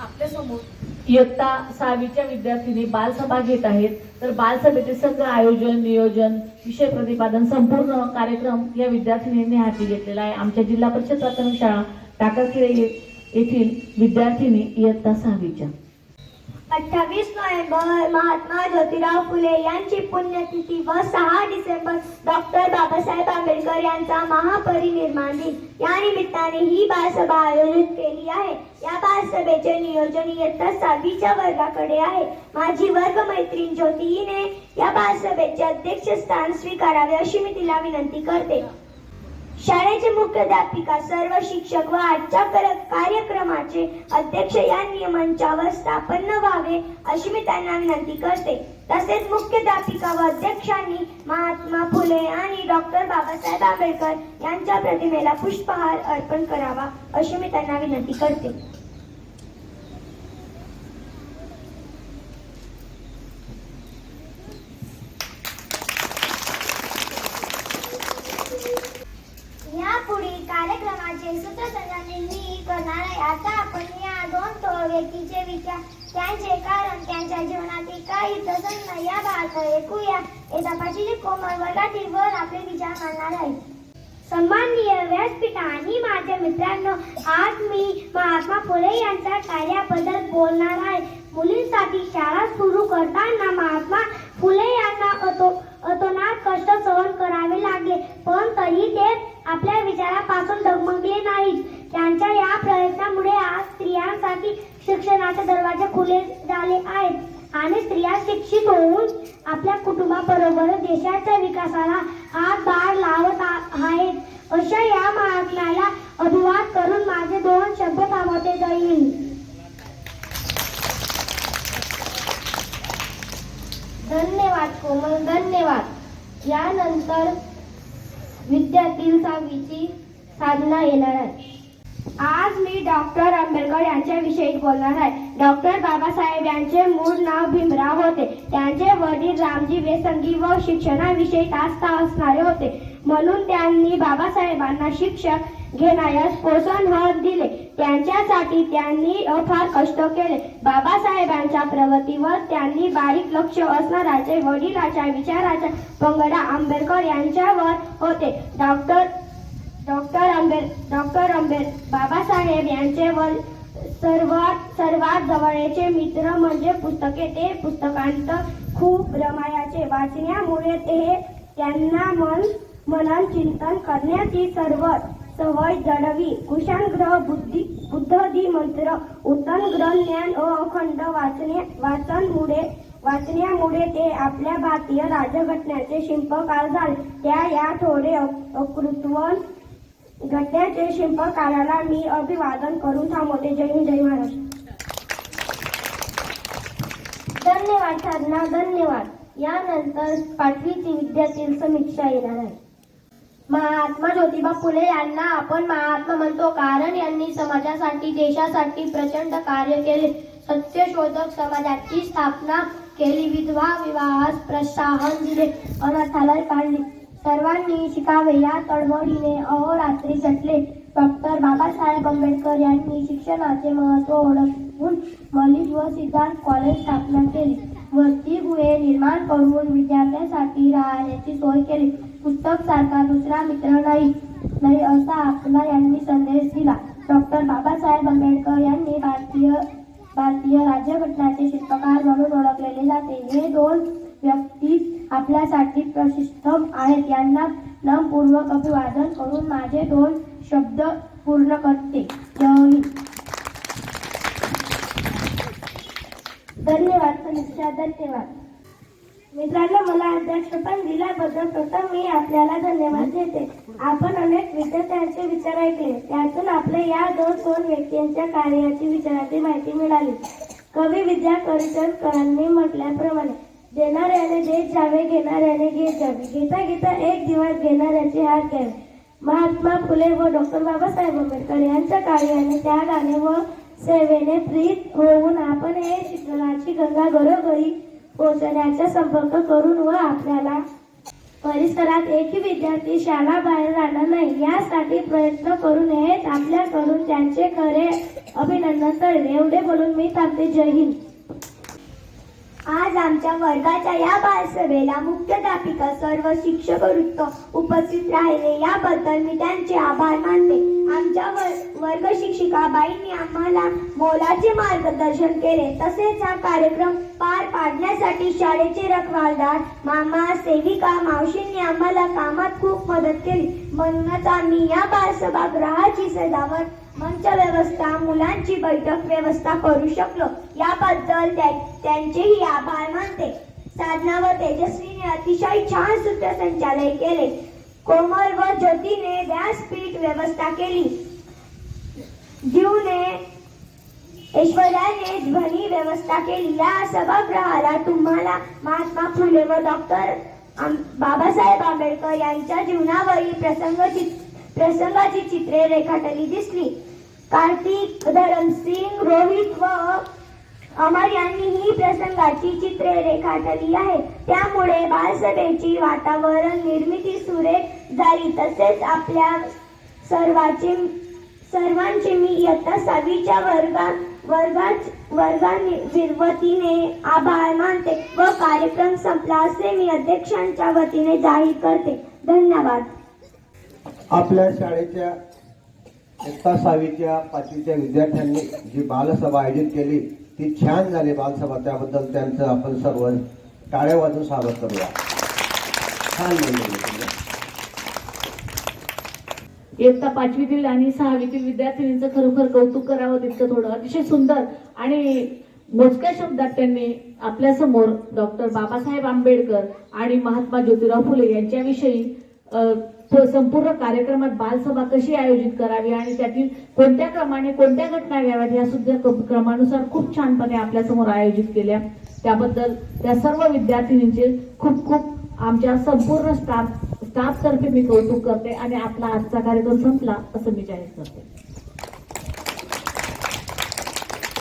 आपल्यासमोर इयत्ता सहावीच्या विद्यार्थिनी बालसभा घेत आहेत. तर बालसभेचे सगळं आयोजन नियोजन विषय प्रतिपादन संपूर्ण कार्यक्रम या विद्यार्थिनींनी हाती घेतलेला आहे. आमच्या जिल्हा परिषद प्राथमिक शाळा टाकरखेडे येथील विद्यार्थिनी इयत्ता सहावीच्या. अठ्ठावीस नोव्हेंबर महात्मा ज्योतिराव फुले यांची पुण्यतिथी व सहा डिसेंबर डॉक्टर बाबासाहेब आंबेडकर यांचा महापरिनिर्माण दिन. या निमित्ताने ही बालसभा आयोजित केली आहे. या बालसभेचे नियोजन इयत्ता सहावीच्या वर्गाकडे आहे. माझी वर्गमैत्रीण ज्योती हिने या बालसभेचे अध्यक्षस्थान स्वीकारावे अशी मी तिला विनंती करते. शाळेचे मुख्याध्यापिका सर्व शिक्षक व आजच्या कार्यक्रमाचे अध्यक्ष या नियमांच्यावर स्थापन व्हावे अशी मी त्यांना विनंती करते. तसेच मुख्याध्यापिका व अध्यक्षांनी महात्मा फुले आणि डॉक्टर बाबासाहेब आंबेडकर यांच्या प्रतिमेला पुष्पहार अर्पण करावा अशी मी त्यांना विनंती करते या पुढील कार्यक्रमाचे सूत्रसंचालन मी करणार आहे आता आपण या दोन थोर व्यक्तीचे विचार त्यांचे कारण त्यांच्या जीवनातील काही प्रसन्न या भागात ऐकूया. येत्या पाचवी कोमल वर्गातील वर आपले विचार मांडणार आहे. सन्माननीय व्यासपीठ आणि माझ्या मित्रांनो आज मी महात्मा फुले यांच्या कार्याबद्दल बोलणार आहे. मुलींसाठी शाळा सुरू करताना महात्मा फुले यांना अतो अतोनात कष्ट सहन करावे लागले पण तरी ते आपल्या विचारापासून डगमगले नाहीत त्यांच्या या प्रयत्नामुळे आज स्त्रियांसाठी शिक्षणाचे दरवाजे खुले झाले आहेत आणि स्त्रिया शिक्षित होऊन आपल्या कुटुंबाबरोबर देशाच्या विकासाला हातभार लावत आहेत. अशा या मागण्याला अभिवाद करून माझे दोन शब्द थांबवते. जाईल धन्यवाद कोमल धन्यवाद. यानंतर विद्यार्थी सावीची साधना येणार आहे. आज मी डॉक्टर आंबेडकर यांच्याविषयी बोलणार आहे. डॉक्टर बाबासाहेब यांचे मूळ नाव भीमराव होते. त्यांचे वडील रामजी वेसंगी व शिक्षणाविषयी तास्ता असणारे होते. म्हणून त्यांनी बाबासाहेबांना शिक्षक घेण्यास पोषण हत दिले. त्यांच्यासाठी त्यांनी अफार कष्ट केले. बाबासाहेबांच्या प्रगतीवर त्यांनी बारीक लक्ष असणाऱ्याचे वडिलाच्या विचाराचा पंगडा आंबेडकर यांच्यावर होते. डॉक्टर डॉक्टर आंबेड डॉक्टर आंबेड बाबासाहेब यांचे व सर्वात सर्वात जवळचे मित्र म्हणजे पुस्तके. ते पुस्तकांत खूप रमायाचे वाचण्यामुळे ते त्यांना मन मनन चिंतन करण्याची सर्व सवय जडवी. कुशांग्रह बुद्धी बुद्धदी मंत्र उत्तम ग्रह ज्ञान व अखंड वाचने वाचनमुळे वाचण्यामुळे ते आपल्या भारतीय राज्यघटनेचे शिल्पकार झाले. त्या या थोडे अकृत्वन घटनेचे शिल्पकाराला मी अभिवादन करून थांबवते. जय हिंद जय महाराष्ट्र. धन्यवाद साधना धन्यवाद. यानंतर पाचवीची विद्यातील समीक्षा येणार आहे. महात्मा ज्योतिबा फुले यांना आपण महात्मा म्हणतो. कारण यांनी समाजासाठी देशासाठी प्रचंड कार्य केले. सत्यशोधक समाजाची स्थापना केली. विधवा विवाहास प्रोत्साहन दिले. अनाथालय काढली. सर्वांनी शिकावे. या तळमळीने अहोरात्री झटले. डॉक्टर बाबासाहेब आंबेडकर यांनी शिक्षणाचे महत्त्व ओळखून मलिक व सिद्धांत कॉलेज स्थापना केली. वसतिगृहे निर्माण करून विद्यार्थ्यांसाठी राहण्याची सोय केली. पुस्तक सारखा दुसरा मित्र नाही नाही असा आपला यांनी संदेश दिला. डॉक्टर बाबासाहेब आंबेडकर यांनी भारतीय भारतीय राज्यघटनाचे शिल्पकार म्हणून ओळखलेले जाते. हे दोन व्यक्ती आपल्यासाठी प्रशिष्ट आहेत. यांना नमपूर्वक अभिवादन करून माझे दोन शब्द पूर्ण करते. धन्यवाद समीक्षा धन्यवाद. मित्रांनो मला अध्यक्षपण दिल्याबद्दल प्रथम मी आपल्याला धन्यवाद देते. आपण अनेक विद्यार्थ्यांचे विचार ऐकले. त्यातून आपल्या या दोन दोन व्यक्तींच्या कार्याची विचाराची माहिती मिळाली. कवी विद्या करकरांनी म्हटल्याप्रमाणे देणाऱ्याने देत जावे घेणाऱ्याने घेत जावे. घेता घेता एक दिवस घेणाऱ्याचे हात घ्यावे महात्मा फुले व डॉक्टर बाबासाहेब आंबेडकर यांच्या कार्याने त्यागाने व सेवेने प्रीत होऊन आपण हे शिक्षणाची गंगा घरोघरी पोहोचण्याचा संपर्क करून व आपल्याला परिसरात एकही विद्यार्थी शाळा बाहेर राहणार नाही. यासाठी प्रयत्न करू नयेत आपल्याकडून त्यांचे खरे अभिनंदन करेल एवढे बोलून मी थांबते. जय हिंद. आज आमच्या वर्गाच्या या बालसभेला मुख्याध्यापिका सर्व शिक्षक वृत्त उपस्थित राहिले. याबद्दल मी त्यांचे आभार मानते. आमच्या वर- वर्ग शिक्षिका बाईंनी आम्हाला मोलाचे मार्गदर्शन केले. तसेच हा कार्यक्रम पार पाडण्यासाठी शाळेचे रखवालदार मामा सेविका मावशींनी आम्हाला कामात खूप मदत केली. म्हणूनच आम्ही या बालसभागृहाची सजावट मंच व्यवस्था मुलांची बैठक व्यवस्था करू शकलो. याबद्दल त्यांचेही आभार मानते. साधना व तेजस्वीने अतिशय छान सूत्रसंचालन केले. कोमल व ज्योतीने व्यासपीठ व्यवस्था केली. जीवने ऐश्वर्याने ध्वनी व्यवस्था केली. या सभागृहाला तुम्हाला महात्मा फुले व डॉक्टर बाबासाहेब आंबेडकर यांच्या जीवनावरील प्रसंग प्रसंगाची चित्रे रेखाटली दिसली. कार्तिक धरमसिंग रोहित व अमर यांनी ही प्रसंगाची चित्रे रेखाटली आहेत. त्यामुळे बालसभेची वातावरण निर्मिती सुरेख झाली. तसेच आपल्या सर्वांचे सर्वांचे मी इयत्ता सहावीच्या वर्गात वर्गात वर्गाने विरवतीने आभार मानते व कार्यक्रम संपला असे मी अध्यक्षांच्या वतीने जाहीर करते. धन्यवाद. आपल्या शाळेच्या इयत्ता सहावीच्या पाचवीच्या विद्यार्थ्यांनी जी बालसभा आयोजित केली ती छान झाली बालसभा. त्याबद्दल त्यांचं आपण सर्व टाळ्या वाजून स्वागत करूया. छान बोलले इयत्ता पाचवीतील आणि सहावीतील विद्यार्थिनींचं खरोखर कौतुक करावं तितकं थोडं अतिशय सुंदर आणि मोजक्या शब्दात त्यांनी आपल्यासमोर डॉक्टर बाबासाहेब आंबेडकर आणि महात्मा ज्योतिराव फुले यांच्याविषयी संपूर्ण कार्यक्रमात बालसभा कशी आयोजित करावी आणि त्यातील कोणत्या क्रमाने कोणत्या घटना घ्याव्यात या सुद्धा क्रमानुसार खूप छानपणे आपल्यासमोर आयोजित केल्या. त्याबद्दल त्या सर्व विद्यार्थिनींचे खूप खूप आमच्या संपूर्ण स्टाफ स्टाफ तर्फे मी कौतुक करते आणि आपला आजचा कार्यक्रम संपला असं मी जाहीर करते.